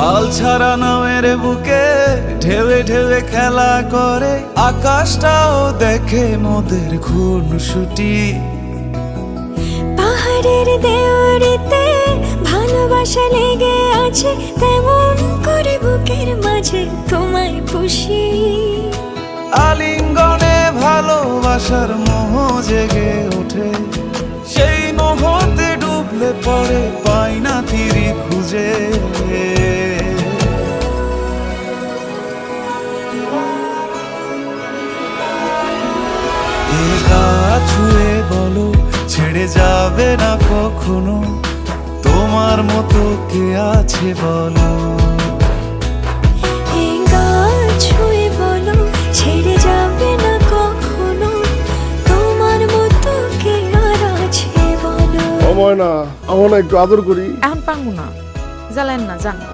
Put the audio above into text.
পাল ছাড়া নামের বুকে ঢেউে ঢেউে খেলা করে আকাশটাও দেখে মোদের খুন ছুটি পাহাড়ের দেওয়ারিতে ভালোবাসা লেগে আছে তেমন করে বুকের মাঝে তোমায় পুষি। আলিঙ্গনে ভালোবাসার মোহ জেগে ওঠে সেই মোহতে ডুবলে পরে পাই না তীরি। ছেড়ে যাবে না কখনো। তোমার মতো কে আছে বলো? এই গা বলো ছেড়ে যাবে না কখনো। তোমার মতো কে আছে বলো? অময় না আমার না একটু আদর করি। এখন পাঙ্গু না। জ্বালেন না যান।